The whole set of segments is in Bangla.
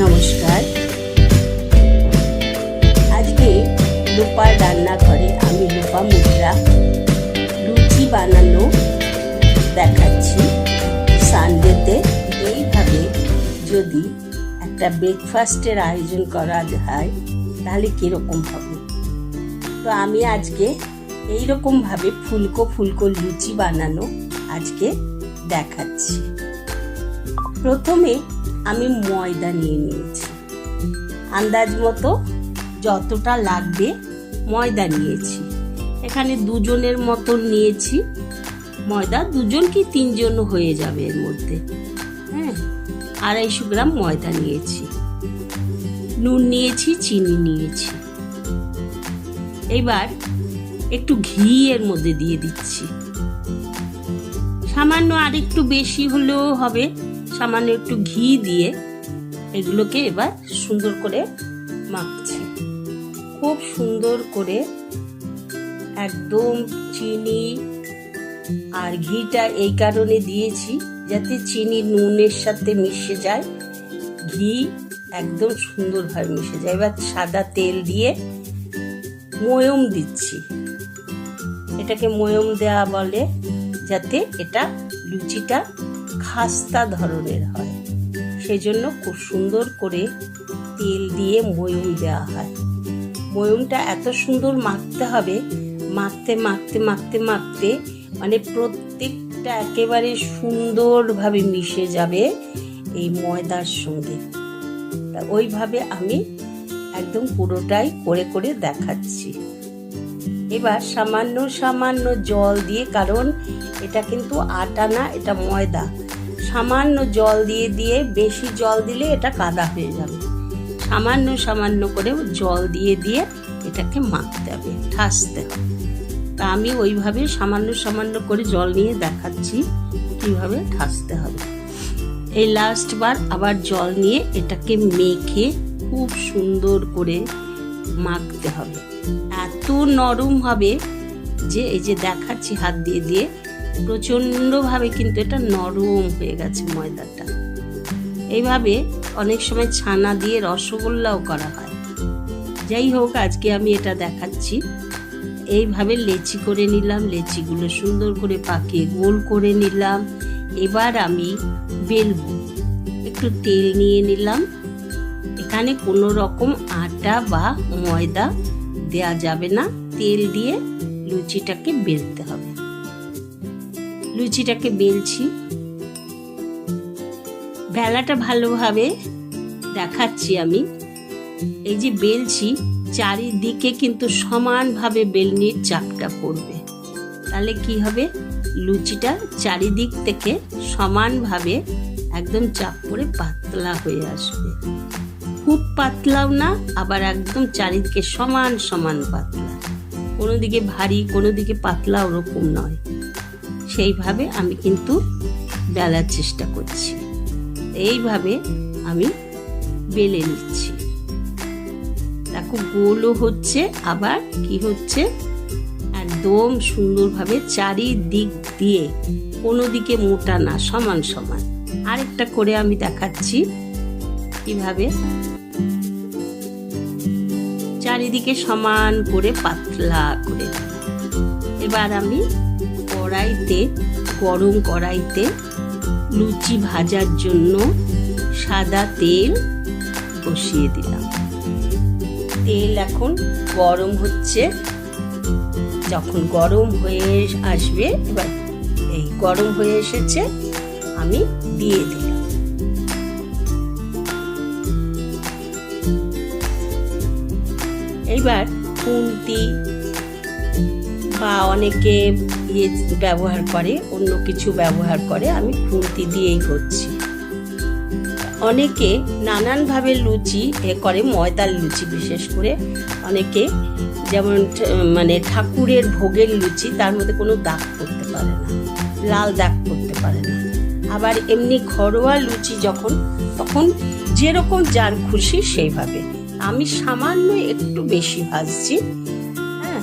নমস্কার। আজকে লোপার রান্নাঘরে আমি লোপা মুদ্রা লুচি বানানো দেখাচ্ছি। সানডেতে এইভাবে যদি একটা ব্রেকফাস্টের আয়োজন করা হয়, তাহলে কীরকম হবে? তো আমি আজকে এইরকমভাবে ফুলকো ফুলকো লুচি বানানো আজকে দেখাচ্ছি। প্রথমে আমি ময়দা নিয়ে নিয়েছি। আন্দাজ মতো যতটা লাগবে ময়দা নিয়েছি। এখানে দুজনের মতো নিয়েছি। ময়দা দুজন কি তিনজন হয়ে যাবে এর মধ্যে? হ্যাঁ আড়াইশো গ্রাম ময়দা নিয়েছি। নুন নিয়েছি, চিনি নিয়েছি। এবার একটু ঘি এর মধ্যে দিয়ে দিচ্ছি। সামান্য আর একটু বেশি হলেও হবে। সামান্য একটু ঘি দিয়ে এগুলোকে এবার সুন্দর করে মাখছি। খুব সুন্দর করে একদম চিনি আর ঘিটা এই কারণে দিয়েছি যাতে চিনি নুনের সাথে মিশে যায়। ঘি একদম সুন্দরভাবে মিশে যায়। এবার সাদা তেল দিয়ে ময়ম দিচ্ছি। এটাকে ময়ম দেওয়া বলে যাতে এটা লুচিটা খাস্তা ধরনের হয়। সেজন্য খুব সুন্দর করে তেল দিয়ে ময়ম দেওয়া হয়। ময়মটা এত সুন্দর মাখতে হবে, মাখতে মাখতে মাখতে মাখতে মানে প্রত্যেকটা একেবারে সুন্দরভাবে মিশে যাবে এই ময়দার সঙ্গে। তা ওইভাবে আমি একদম পুরোটাই করে করে দেখাচ্ছি। এবার সামান্য সামান্য জল দিয়ে, কারণ এটা কিন্তু আটা না, এটা ময়দা। সামান্য জল দিয়ে দিয়ে, বেশি জল দিলে এটা কাদা হয়ে যাবে। সামান্য সামান্য করে জল দিয়ে দিয়ে এটাকে মাখতে হবে, ঠাসতে হবে। তা আমি ওইভাবে সামান্য সামান্য করে জল নিয়ে দেখাচ্ছি কীভাবে ঠাসতে হবে। এই লাস্ট বার আবার জল নিয়ে এটাকে মেখে খুব সুন্দর করে মাখতে হবে। এত নরম হবে যে, এই যে দেখাচ্ছি হাত দিয়ে দিয়ে প্রচণ্ডভাবে কিন্তু এটা নরম হয়ে গেছে ময়দাটা। এইভাবে অনেক সময় ছানা দিয়ে রসগোল্লাও করা হয়। যাই হোক, আজকে আমি এটা দেখাচ্ছি। এইভাবে লেচি করে নিলাম, লেচিগুলো সুন্দর করে পাকিয়ে গোল করে নিলাম। এবার আমি বেলবো। একটু তেল নিয়ে নিলাম। এখানে কোনো রকম আটা বা ময়দা দেয়া যাবে না। তেল দিয়ে লুচিটাকে বেলতে হবে। লুচিটাকে বেলছি। বেলাটা ভালোভাবে দেখাচ্ছি আমি। এই যে বেলছি, চারিদিকে কিন্তু সমানভাবে বেলনির চাপটা পড়বে। তাহলে কি হবে? লুচিটা চারিদিক থেকে সমানভাবে একদম চাপ পড়ে পাতলা হয়ে আসবে। খুব পাতলাও না, আবার একদম চারিদিকে সমান সমান পাতলা। কোনো দিকে ভারী, কোনো দিকে পাতলা ওরকম নয়। সেইভাবে আমি কিন্তু বেলার চেষ্টা করছি। এইভাবে আমি বেলে নিচ্ছি। দেখো গোলও হচ্ছে, আবার কি হচ্ছে? একদম সুন্দরভাবে চারিদিক দিয়ে, কোনো দিকে মোটা না, সমান সমান। আরেকটা করে আমি দেখাচ্ছি কীভাবে। চারিদিকে সমান করে পাতলা করে। এবার আমি কড়াইতে, গরম কড়াইতে লুচি ভাজার জন্য সাদা তেল বসিয়ে দিলাম। তেল এখন গরম হচ্ছে। যখন গরম হয়ে আসবে, এবার এই গরম হয়ে এসেছে, আমি দিয়ে দিলাম। এইবার খুন্তি বা অনেকে ইয়ে ব্যবহার করে, অন্য কিছু ব্যবহার করে আমি খুন্তি দিয়েই করছি। অনেকে নানানভাবে লুচি এ করে, ময়দার লুচি বিশেষ করে। অনেকে যেমন মানে ঠাকুরের ভোগের লুচি, তার মধ্যে কোনো দাগ করতে পারে না, লাল দাগ করতে পারে না। আবার এমনি ঘরোয়া লুচি যখন, তখন যেরকম যার খুশি সেইভাবে। আমি সামান্য একটু বেশি ভাজছি হ্যাঁ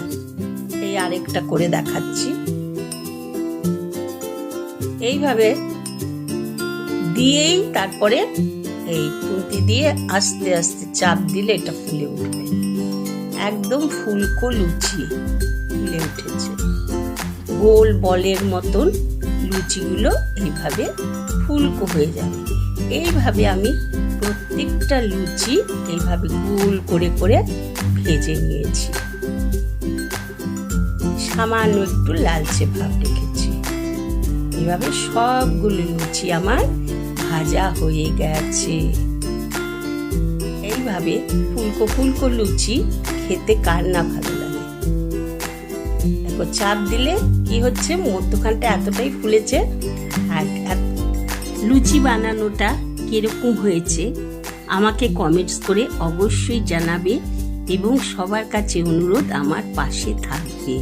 এই আরেকটা করে দেখাচ্ছি। এইভাবে দিয়েই তারপরে এই খুন্তি দিয়ে আস্তে আস্তে চাপ দিলে এটা ফুলে উঠবে। একদম ফুলকো লুচি ফুলে উঠেছে। গোল বলের মতন লুচিগুলো এইভাবে ফুলকো হয়ে যাবে। এইভাবে আমি প্রত্যেকটা লুচি এইভাবে গোল করে করে ভেজে নিয়েছি। সামান্য একটু লালচে ভাব রেখেছি। এভাবে সবগুলো লুচি আমার ভাজা হয়ে গেছে। এইভাবে ফুলকো ফুলকো লুচি খেতে কার না ভালো লাগে? দেখো, চাপ দিলে কি হচ্ছে? মধ্যখানটা এতটাই ফুলেছে। আর লুচি বানানোটা কীরকম হয়েছে আমাকে কমেন্টস করে অবশ্যই জানাবে এবং সবার কাছে অনুরোধ আমার পাশে থাকবে।